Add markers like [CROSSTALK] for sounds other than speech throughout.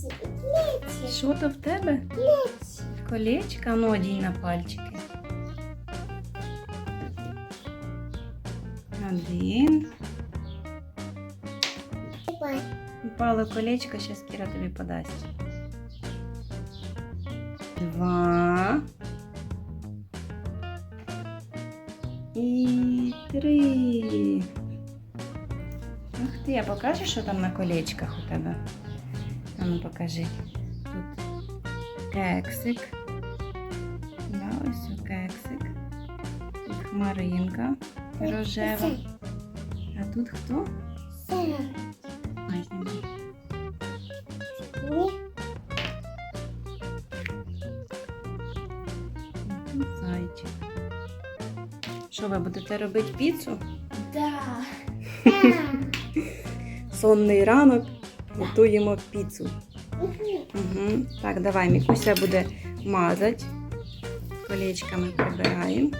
Плети, плети, Що то в тебе? плети. Колечка, ну одінь на пальчики. Один. Упало колечко, зараз Кіра тобі подасть. Два. І три. Ух ти, а покажеш, що там на колечках у тебе? А ну покажи. Тут кексик. Да, ось кексик. Тут хмаринка рожева. А тут хто? Ай, Тут Зайчик. Що ви будете робити піцу? Да. Сонний ранок. Готуємо піцу. Угу. Так, давай, Мікуся буде мазати. Колечками прибираємо.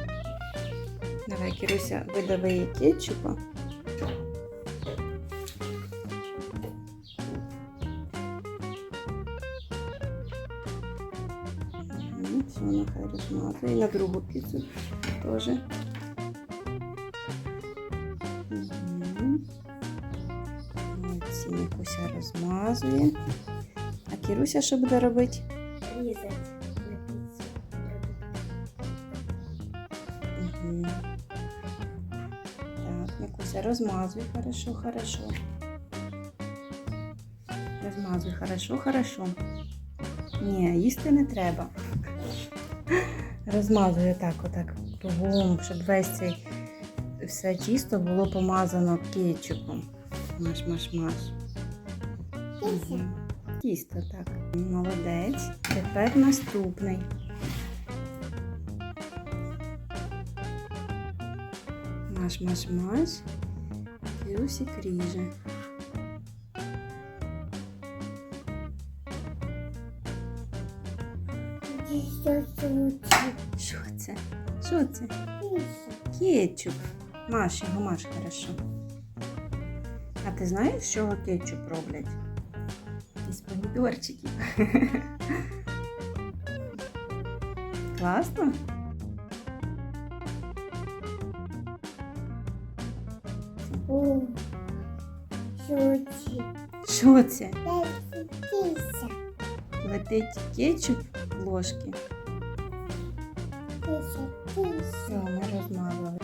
Давай, Кіруся, видави кетчупа. Угу. Все, нехай розмазує. І на другу піцу теж. Розмазує. А Кіруся що буде робити? Різать на піцу. Угу. Так, розмазуй хорошо, хорошо. Розмазуй хорошо, хорошо. Ні, їсти не треба. Розмазуй отак, отак, кругом, щоб весь цей все тісто було помазано кетчупом. Маш, маш. Тісто, так. Молодець. Тепер наступний. Маш, маш, маш. Кирусик ріже. Що це? Що це? Кетчуп. Маш, його маш хорошо. А ти знаєш, з чого кетчуп роблять? Із помідорчиків. Класно? О. Що це? Плети, піса. Летить кетчуп в ложки. Все, ми розмазали.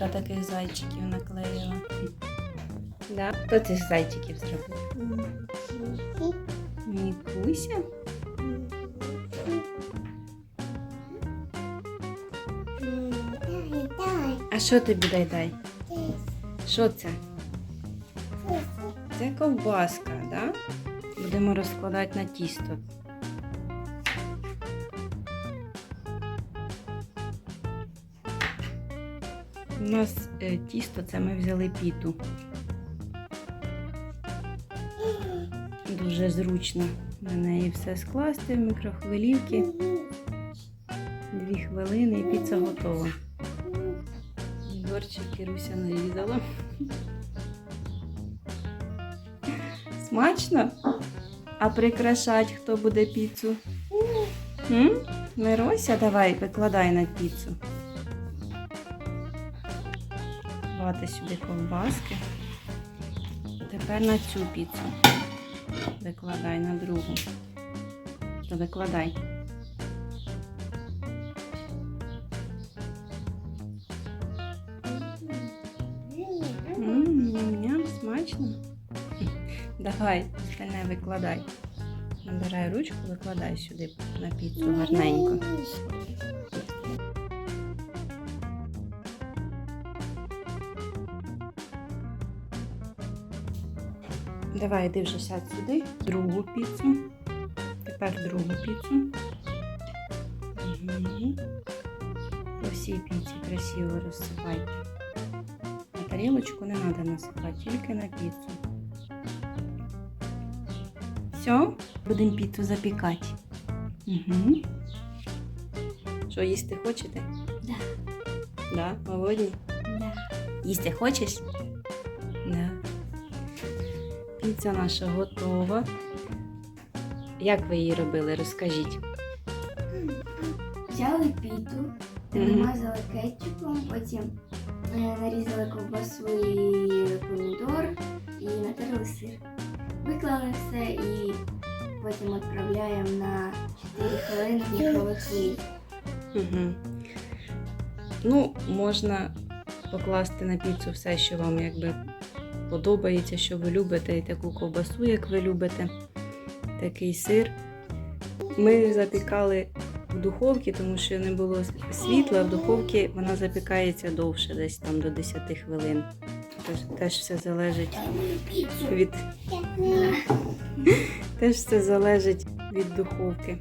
Яка таких зайчиків наклеїла. Да? Хто цих зайчиків зробив? Мікуся? А що тобі дай дай? Що це? Це ковбаска, да? Будемо розкладати на тісто. У нас е, тісто це ми взяли піту. Дуже зручно на неї все скласти в мікрохвилівки. Дві хвилини і піца готова. Мгм. Дорчик Кіруся нарізала. Смачно? А прикрашать хто буде піцу? Мирося, давай, викладай на піцу. Давати сюди ковбаски. Тепер на цю піцу. Викладай на другу. То викладай. Ням-ням, смачно. [LAUGHS] Давай, остальне викладай. Набирай ручку, викладай сюди на піцу гарненько. Давай, йди вже сядь сюди. Другу піцу. Тепер другу піцу. Угу. По всій піці красиво розсипай. На тарілочку не треба насипати, тільки на піцу. Все, будемо піцу запікати. Угу. Що їсти хочете? Да. Да, голодні? Да. Їсти хочеш? Піца наша готова. Як ви її робили? Розкажіть. Взяли піту, намазали кетчупом, потім е, нарізали ковбасу і помідор і натерли сир. Виклали все і потім відправляємо на 4 хвилини в мікроволновку. Угу. Ну, можна покласти на піцу все, що вам якби подобається, що ви любите, і таку ковбасу, як ви любите, такий сир. Ми запікали в духовці, тому що не було світла. В духовці вона запікається довше, десь там до 10 хвилин. Тож теж все залежить від [LAUGHS] теж все залежить від духовки.